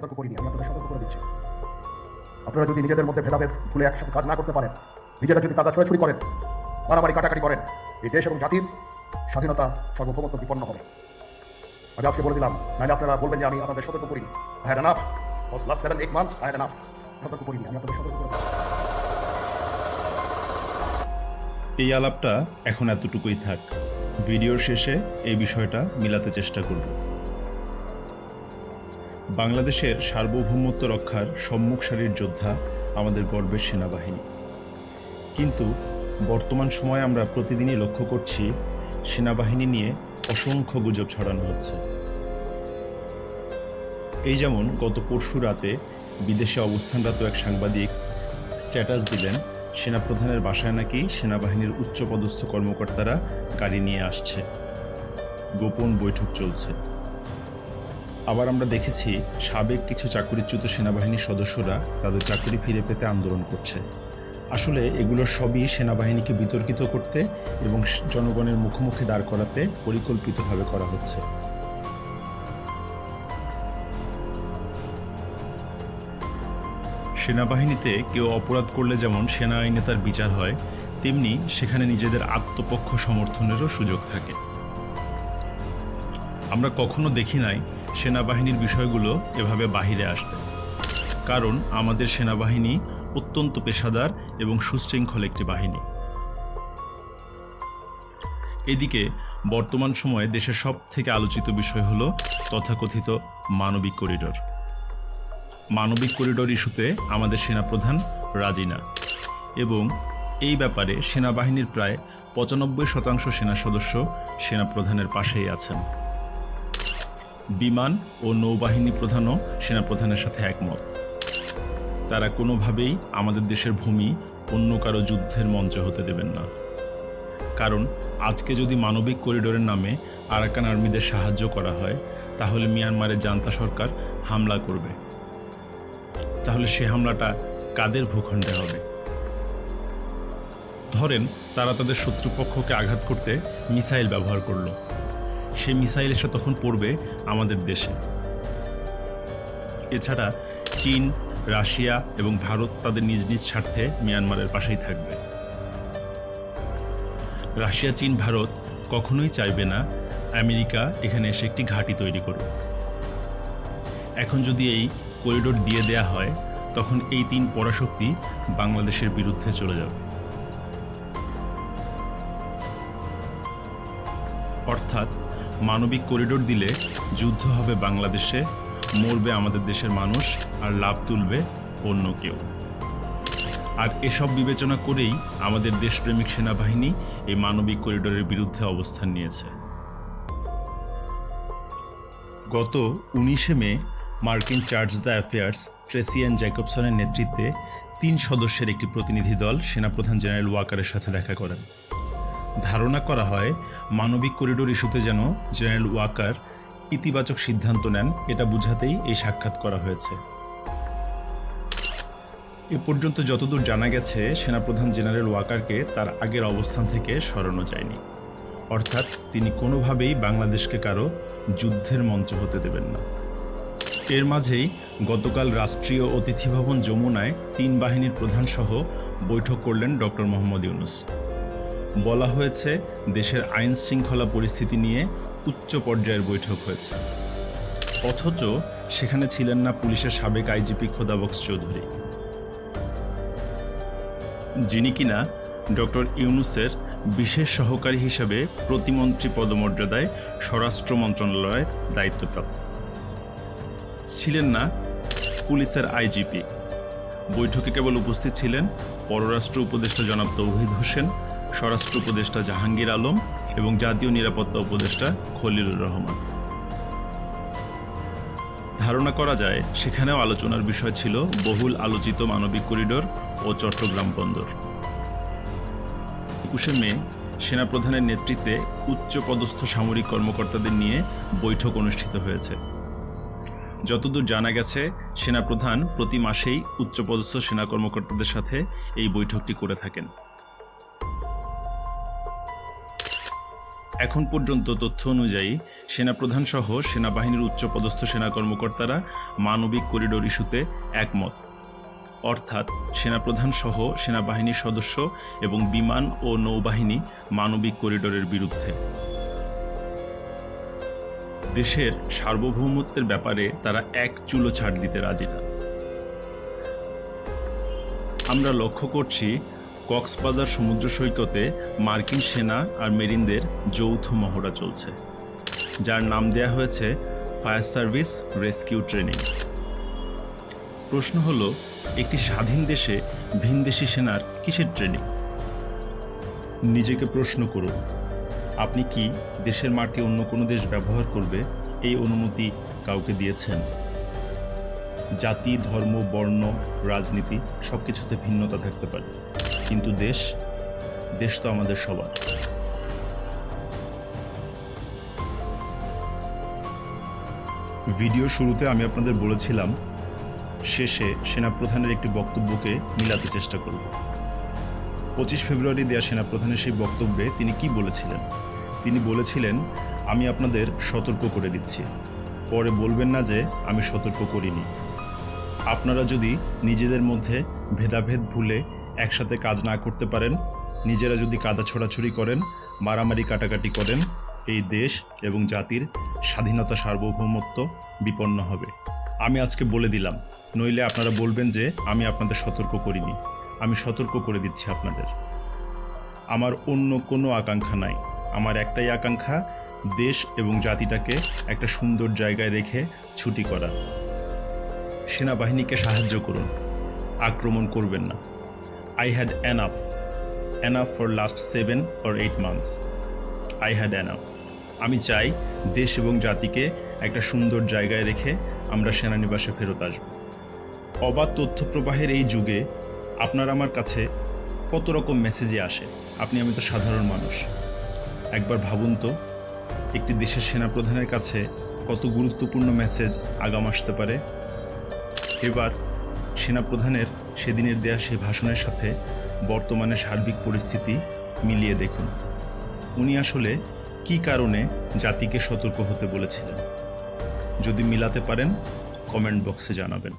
সতর্ক করিনি, আমি আপনাদের সতর্ক করে দিচ্ছি। আপনারা যদি নিজেদের মধ্যে ভেদাভেদ খুলে একসাথে কাজ না করতে পারেন, নিজেরা যদি তাজা ছোড়াছুড়ি করেন, মারামারি কাটাকাটি করেন, এই দেশ এবং জাতির স্বাধীনতা সর্বভৌমত্ব বিপন্ন হবে। আমি আজকে বলে দিলাম, নাহলে আপনারা বলবেন যে আমি আপনাদের সতর্ক করিনি। I had enough last seven eight months I had enough সতর্ক করিনি, আমি আপনাদের সতর্ক করে এই আলাপটা এখন এতটুকুই থাক। ভিডিওর শেষে এই বিষয়টা মিলাতে চেষ্টা করব বাংলাদেশের সার্বভৌমত্ব রক্ষার সম্মুখ সারির যোদ্ধা আমাদের গর্বের সেনাবাহিনী। কিন্তু বর্তমান সময়ে আমরা প্রতিদিনই লক্ষ্য করছি সেনাবাহিনী নিয়ে অসংখ্য গুজব ছড়ানো হচ্ছে। এই যেমন গত পরশু রাতে বিদেশে অবস্থানরত এক সাংবাদিক স্ট্যাটাস দিলেন, সেনাপ্রধানের বাসায় নাকি সেনাবাহিনীর উচ্চপদস্থ কর্মকর্তারা গাড়ি নিয়ে আসছে। গোপন বৈঠক চলছে। আবার আমরা দেখেছি সাবেক কিছু চাকরিচ্যুত সেনাবাহিনীর সদস্যরা তাদের চাকরি ফিরে পেতে আন্দোলন করছে। আসলে এগুলো সবই সেনাবাহিনীকে বিতর্কিত করতে এবং জনগণের মুখোমুখি দাঁড় করাতে পরিকল্পিতভাবে করা হচ্ছে। সেনাবাহিনীতে কেউ অপরাধ করলে যেমন সেনা আইনে তার বিচার হয়, তেমনি সেখানে নিজেদের আত্মপক্ষ সমর্থনেরও সুযোগ থাকে। আমরা কখনো দেখি নাই সেনাবাহিনীর বিষয়গুলো এভাবে বাহিরে আসতে কারণ আমাদের সেনাবাহিনী অত্যন্ত পেশাদার এবং সুশৃঙ্খল একটি বাহিনী। এদিকে বর্তমান সময়ে দেশের সব থেকে আলোচিত বিষয় হল তথাকথিত মানবিক করিডোর। মানবিক করিডোর ইস্যুতে আমাদের সেনাপ্রধান রাজি না। এবং এই ব্যাপারে সেনাবাহিনীর প্রায় পঁচানব্বই শতাংশ সেনা সদস্য সেনাপ্রধানের পাশেই আছেন। বিমান ও নৌবাহিনী প্রধানও সেনাপ্রধানের সাথে একমত। তারা কোনোভাবেই আমাদের দেশের ভূমি অন্য কারও যুদ্ধের মঞ্চ হতে দেবেন না। কারণ আজকে যদি মানবিক করিডোরের নামে আরাকান আর্মিদের সাহায্য করা হয়, তাহলে মিয়ানমারের জান্তা সরকার হামলা করবে। তাহলে সে হামলাটা কাদের ভূখণ্ডে হবে? ধরেন তারা তাদের শত্রুপক্ষকে আঘাত করতে মিসাইল ব্যবহার করল। সে মিসাইল এসে তখন পড়বে আমাদের দেশে। এছাড়া চীন, রাশিয়া এবং ভারত তাদের নিজ নিজ স্বার্থে মিয়ানমারের পাশেই থাকবে। রাশিয়া, চীন, ভারত কখনোই চাইবে না আমেরিকা এখানে এসে একটি ঘাঁটি তৈরি করবে এখন যদি এই করিডোর দিয়ে দেয়া হয়, তখন এই তিন পরাশক্তি বাংলাদেশের বিরুদ্ধে চলে যাবে। অর্থাৎ মানবিক করিডোর দিলে যুদ্ধ হবে বাংলাদেশে, মরবে আমাদের দেশের মানুষ আর লাভ তুলবে অন্য কেউ। আর এসব বিবেচনা করেই আমাদের দেশপ্রেমিক সেনাবাহিনী এই মানবিক করিডোরের বিরুদ্ধে অবস্থান নিয়েছে। গত উনিশে মে, মার্কিন চার্জ দ্য অ্যাফেয়ার্স ট্রেসিয়ান জ্যাকবসনের নেতৃত্বে তিন সদস্যের একটি প্রতিনিধি দল সেনাপ্রধান জেনারেল ওয়াকারের সাথে দেখা করেন। ধারণা করা হয় মানবিক করিডোর ইস্যুতে যেন জেনারেল ওয়াকার ইতিবাচক সিদ্ধান্ত নেন, এটা বুঝাতেই এই সাক্ষাৎ করা হয়েছে। এ পর্যন্ত যতদূর জানা গেছে, সেনাপ্রধান জেনারেল ওয়াকারকে তার আগের অবস্থান থেকে সরানো যায়নি। অর্থাৎ তিনি কোনোভাবেই বাংলাদেশকে কারও যুদ্ধের মঞ্চ হতে দেবেন না। এর মাঝেই গতকাল রাষ্ট্রীয় অতিথি ভবন যমুনায় তিন বাহিনীর প্রধান সহ বৈঠক করলেন ডক্টর মোহাম্মদ ইউনুস। বলা হয়েছে দেশের আইন শৃঙ্খলা পরিস্থিতি নিয়ে উচ্চ পর্যায়ের বৈঠক হয়েছে। অথচ সেখানে ছিলেন না পুলিশের সাবেক আইজিপি খোদাবক্স চৌধুরী। যিনি কিনা ডক্টর ইউনুসের বিশেষ সহকারী হিসাবে প্রতিমন্ত্রী পদমর্যাদায় স্বরাষ্ট্র মন্ত্রণালয়ের দায়িত্বপ্রাপ্ত। ছিলেন না পুলিশের আইজিপি। বৈঠকে কেবল উপস্থিত ছিলেন পররাষ্ট্র উপদেষ্টা জনাব তৌহিদ হোসেন স্বরাষ্ট্র উপদেষ্টা জাহাঙ্গীর আলম এবং জাতীয় নিরাপত্তা উপদেষ্টা খলিলুর রহমান। ধারণা করা যায়, সেখানেও আলোচনার বিষয় ছিল বহুল আলোচিত মানবিক করিডোর ও চট্টগ্রাম বন্দর। একুশে মে, সেনাপ্রধানের নেতৃত্বে উচ্চপদস্থ সামরিক কর্মকর্তাদের নিয়ে বৈঠক অনুষ্ঠিত হয়েছে। যতদূর জানা গেছে, সেনাপ্রধান প্রতি মাসেই উচ্চপদস্থ সেনা কর্মকর্তাদের সাথে এই বৈঠকটি করে থাকেন। এখন পর্যন্ত তথ্য অনুযায়ী সেনাপ্রধান সহ সেনাবাহিনীর উচ্চপদস্থ সেনা কর্মকর্তারা মানবিক করিডোর ইস্যুতে একমত। অর্থাৎ সেনাপ্রধান সহ সেনাবাহিনীর সদস্য এবং বিমান ও নৌবাহিনী মানবিক করিডোরের বিরুদ্ধে। দেশের সার্বভৌমত্বের ব্যাপারে তারা এক চুলো ছাড় দিতে রাজি না। আমরা লক্ষ্য করছি কক্সবাজার সমুদ্র সৈকতে মার্কিন সেনা আর মেরিনদের যৌথ মহড়া চলছে, যার নাম দেয়া হয়েছে ফায়ার সার্ভিস রেস্কিউ ট্রেনিং। প্রশ্ন হলো, একটি স্বাধীন দেশে ভিনদেশি সেনার কিসের ট্রেনিং? নিজেকে প্রশ্ন করুন, আপনি কি দেশের মাটি অন্য কোনো দেশ ব্যবহার করবে এই অনুমতি কাউকে দিয়েছেন? জাতি, ধর্ম, বর্ণ, রাজনীতি সব কিছুতে ভিন্নতা থাকতে পারে। কিন্তু দেশ দেশ তো আমাদের সবার। ভিডিও শুরুতে আমি আপনাদের বলেছিলাম, শেষে সেনাপ্রধানের একটি বক্তব্যকে মিলাতে চেষ্টা করব। পঁচিশ ফেব্রুয়ারি দেয়া সেনাপ্রধানের সেই বক্তব্যে তিনি কি বলেছিলেন? তিনি বলেছিলেন, আমি আপনাদের সতর্ক করে দিচ্ছি। পরে বলবেন না যে আমি সতর্ক করিনি। আপনারা যদি নিজেদের মধ্যে ভেদাভেদ ভুলে একসাথে কাজ না করতে পারেন, নিজেরা যদি কাদা ছোড়াছুড়ি করেন, মারামারি কাটাকাটি করেন, এই দেশ এবং জাতির স্বাধীনতা সার্বভৌমত্ব বিপন্ন হবে। আমি আজকে বলে দিলাম, নইলে আপনারা বলবেন যে আমি আপনাদের সতর্ক করিনি। আমি সতর্ক করে দিচ্ছি আপনাদের। আমার অন্য কোনো আকাঙ্ক্ষা নাই। আমার একটাই আকাঙ্ক্ষা, দেশ এবং জাতিটাকে একটা সুন্দর জায়গায় রেখে ছুটি করা। সেনাবাহিনীকে সাহায্য করুন। আক্রমণ করবেন না। I had enough enough for last seven or eight months I had enough আমি চাই দেশ এবং জাতিকে একটা সুন্দর জায়গায় রেখে আমরা সেনানিবাসে ফেরত আসব। অবাধ তথ্য প্রবাহের এই যুগে আপনার আমার কাছে কত রকম মেসেজে আসে? আপনি, আমি তো সাধারণ মানুষ। একবার ভাবুন তো, একটি দেশের সেনাপ্রধানের কাছে কত গুরুত্বপূর্ণ মেসেজ আগাম আসতে পারে? এবার সেনাপ্রধানের সেদিনের দেয়া সেই ভাষণের সাথে বর্তমানে সার্বিক পরিস্থিতি মিলিয়ে দেখুন। উনি আসলে কি কারণে জাতিকে সতর্ক হতে বলেছিলেন? যদি মিলাতে পারেন, কমেন্ট বক্সে জানাবেন।